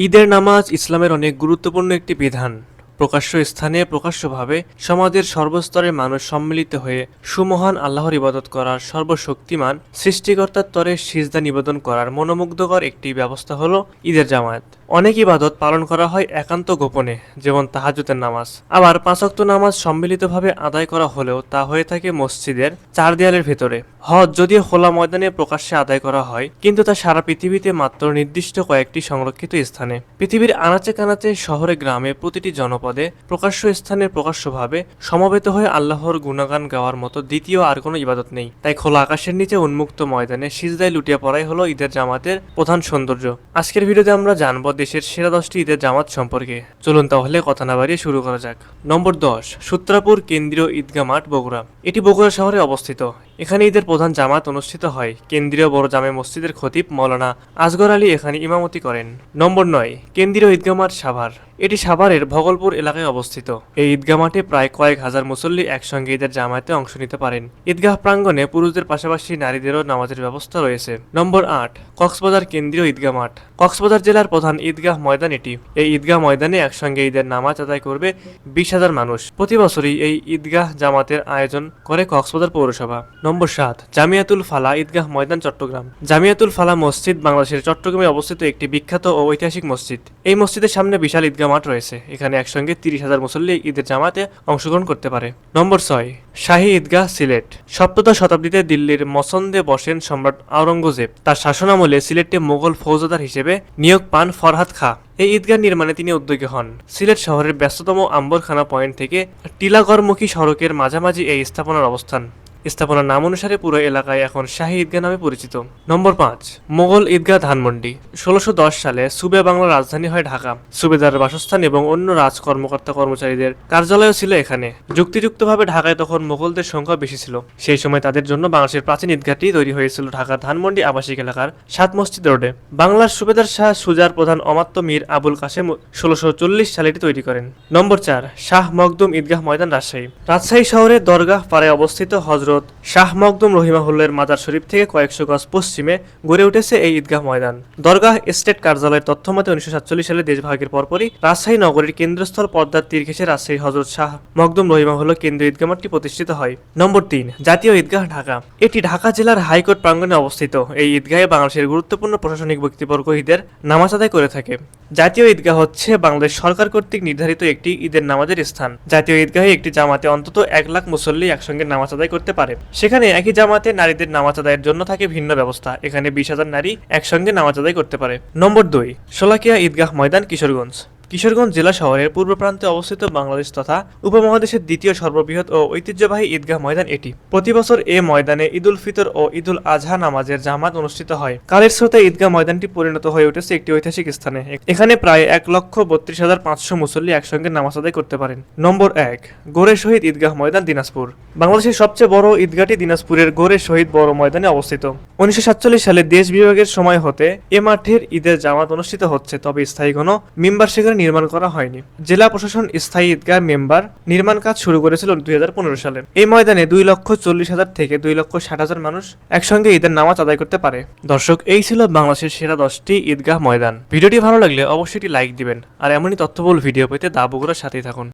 ঈদের নামাজ ইসলামের অনেক গুরুত্বপূর্ণ একটি বিধান। প্রকাশ্য স্থানে প্রকাশ্যভাবে সমাজের সর্বস্তরের মানুষ সম্মিলিত হয়ে সুমহান আল্লাহর ইবাদত করার সর্বশক্তিমান সৃষ্টিকর্তার তরে সিজদা নিবেদন করার মনোমুগ্ধকর একটি ব্যবস্থা হল ঈদের জামায়াত। অনেক ইবাদত পালন করা হয় একান্ত গোপনে, যেমন তাহাজুতের নামাজ। আবার পাঁচক্ত নামাজ সম্মিলিতভাবে আদায় করা হলেও তা হয়ে থাকে মসজিদের চার দেয়ালের ভেতরে। হজ যদিও খোলা ময়দানে প্রকাশ্যে আদায় করা হয়, কিন্তু তা সারা পৃথিবীতে মাত্র নির্দিষ্ট কয়েকটি সংরক্ষিত স্থানে। পৃথিবীর আনাচে কানাচে শহরে, গ্রামে প্রতিটি জনপদে প্রকাশ্য স্থানে প্রকাশ্যভাবে সমবেত হয়ে আল্লাহর গুণগান গাওয়ার মতো দ্বিতীয় আর কোনো ইবাদত নেই। তাই খোলা আকাশের নিচে উন্মুক্ত ময়দানে সিজদায় লুটিয়ে পড়াই হলো ঈদের জামাতের প্রধান সৌন্দর্য। আজকের ভিডিওতে আমরা জানব দেশের সেরা দশটি ঈদের জামাত সম্পর্কে। চলুন তাহলে কথা না বাড়িয়ে শুরু করা যাক। নম্বর দশ, সূত্রাপুর কেন্দ্রীয় ঈদগাহ মাঠ বগুড়া। এটি বগুড়া শহরে অবস্থিত। এখানে ঈদের প্রধান জামাত অনুষ্ঠিত হয়। কেন্দ্রীয় বড় জামে মসজিদের খতিব মৌলানা আসগর আলী এখানে ইমামতি করেন। নম্বর নয়, কেন্দ্রীয় ঈদগাহ মাঠ সাভার। এটি সাভারের ভগলপুর এলাকায় অবস্থিত। এই ঈদগাহ মাঠে প্রায় কয়েক হাজার মুসল্লি একসঙ্গে ঈদের জামায়াতে অংশ নিতে পারেন। ঈদগাহ প্রাঙ্গণে পুরুষদের পাশাপাশি নারীদেরও নামাজের ব্যবস্থা রয়েছে। নম্বর আট, কক্সবাজার কেন্দ্রীয় ঈদগাহ মাঠ। কক্সবাজার জেলার প্রধান ঈদগাহ ময়দান এটি। এই ঈদগাহ ময়দানে একসঙ্গে ঈদের নামাজ আদায় করবে বিশ হাজার মানুষ। প্রতি বছরই এই ঈদগাহ জামাতের আয়োজন করে কক্সবাজার পৌরসভা। নম্বর সাত, জামিয়াতুল ফালা ঈদগাহ ময়দান, চট্টগ্রাম। জামিয়াতুল ফালা মসজিদ বাংলাদেশের চট্টগ্রামে অবস্থিত একটি বিখ্যাত ও ঐতিহাসিক মসজিদ। এই মসজিদের সামনে বিশাল ঈদগাহ মাঠ রয়েছে, এখানে একসঙ্গে তিরিশ হাজার মুসল্লি ঈদের জামাতে অংশগ্রহণ করতে পারে। নম্বর ছয়, শাহী ঈদগাহ সিলেট। সপ্তদশ শতাব্দীতে দিল্লির মসন্দে বসেন সম্রাট আওরঙ্গজেব। তার শাসনামলে সিলেটে মোগল ফৌজদার হিসেবে নিয়োগ পান ফরহাদ খা। এই ঈদগাহ নির্মাণে তিনি উদ্যোগী হন। সিলেট শহরের ব্যস্ততম আম্বরখানা পয়েন্ট থেকে টিলাগড়মুখী সড়কের মাঝামাঝি এই স্থাপনার অবস্থান। স্থাপনার নাম অনুসারে পুরো এলাকায় এখন শাহী ঈদগাহ নামে পরিচিত। নম্বর পাঁচ, মোগল ঈদগাহ ধানমন্ডি। ষোলোশো সালে সুবে বাংলার রাজধানী হয় ঢাকা। সুবেদারের বাসস্থান এবং অন্য রাজ কর্মকর্তা কর্মচারীদের কার্যালয়ও ছিল এখানে। যুক্তিযুক্তভাবে ঢাকায় তখন মোগলদের সংখ্যা বেশি ছিল। সেই সময় তাদের জন্য বাংলাদেশের প্রাচীন ঈদগাহটি তৈরি হয়েছিল ঢাকার ধানমন্ডি আবাসিক এলাকার সাত মসজিদ রোডে। বাংলার সুবেদার শাহ সুজার প্রধান অমাত্য মীর আবুল কাশেম ষোলোশো চল্লিশ সালে এটি তৈরি করেন। নম্বর চার, শাহ মখদুম ঈদগাহ ময়দান রাজশাহী। রাজশাহী শহরের দরগাহ পাড়ায় অবস্থিত হজরত শাহ মখদুম রহিমাহুল্লের মাজার শরীফ থেকে কয়েকশো গজ পশ্চিমে গড়ে উঠেছে এই ঈদগাহ ময়দান। দরগাহ স্টেট কার্যালয়ের তথ্য মতে উনিশশো সাতচল্লিশ সালে দেশভাগের পরপরই রাজশাহী নগরীর কেন্দ্রস্থল পদ্মার তীর ঘেঁষে রাজশাহী হজরত শাহ মখদুম রহিমাহুল্লাহ কেন্দ্রীয় ঈদগাহ মাঠটি প্রতিষ্ঠিত হয়। নম্বর তিন, জাতীয় ঈদগাহ ঢাকা। এটি ঢাকা জেলার হাইকোর্ট প্রাঙ্গণে অবস্থিত। এই ঈদগাহে বাংলাদেশের গুরুত্বপূর্ণ প্রশাসনিক ব্যক্তিবর্গ ঈদের নামাজ আদায় করে থাকে। জাতীয় ঈদগাহ হচ্ছে বাংলাদেশ সরকার কর্তৃক নির্ধারিত একটি ঈদের নামাজের স্থান। জাতীয় ঈদগাহে একটি জামাতে অন্তত এক লাখ মুসল্লি একসঙ্গে নামাজ আদায় করতে পারে। সেখানে একই জামাতে নারীদের নামাজ আদায়ের জন্য থাকে ভিন্ন ব্যবস্থা। এখানে বিশ হাজার নারী একসঙ্গে নামাজ আদায় করতে পারে। নম্বর দুই, শোলাকিয়া ঈদগাহ ময়দান কিশোরগঞ্জ। কিশোরগঞ্জ জেলা শহরের পূর্ব প্রান্তে অবস্থিত বাংলাদেশ তথা উপমহাদেশের দ্বিতীয় সর্ববৃহৎ ও ঐতিহ্যবাহী ঈদগাহ ময়দান এটি। প্রতি বছর এ ময়দানে ঈদুল ফিতর ও ঈদুল আজহা নামাজের জামাত অনুষ্ঠিত হয়। কালের স্রোতে ঈদগাহ ময়দানটি পরিণত হয়ে উঠেছে একটি ঐতিহাসিক স্থানে। এখানে প্রায় এক লক্ষ বত্রিশ হাজার পাঁচশো মুসল্লি একসঙ্গে নামাজ আদায় করতে পারেন। নম্বর এক গোরে শহীদ ঈদগাহ ময়দান দিনাজপুর। বাংলাদেশের সবচেয়ে বড় ঈদগাহটি দিনাজপুরের গোরে শহীদ বড় ময়দানে অবস্থিত। উনিশশো সাতচল্লিশ সালে দেশ বিভাগের সময় হতে এ মাঠের ঈদের জামাত অনুষ্ঠিত হচ্ছে, তবে স্থায়ী কোনো মেম্বার সেখানে নির্মাণ করা হয়নি। জেলা প্রশাসন স্থায়ী ঈদগাহ মেম্বার নির্মাণ কাজ শুরু করেছিল দুই হাজার পনেরো সালে। এই ময়দানে দুই লক্ষ চল্লিশ হাজার থেকে দুই লক্ষ ষাট হাজার মানুষ একসঙ্গে ঈদের নামাজ আদায় করতে পারে। দর্শক, এই ছিল বাংলাদেশের সেরা দশটি ঈদগাহ ময়দান। ভিডিওটি ভালো লাগলে অবশ্যই একটি লাইক দিবেন। আর এমনই তথ্যবহুল ভিডিও পেতে দা বগুড়ার সাথেই থাকুন।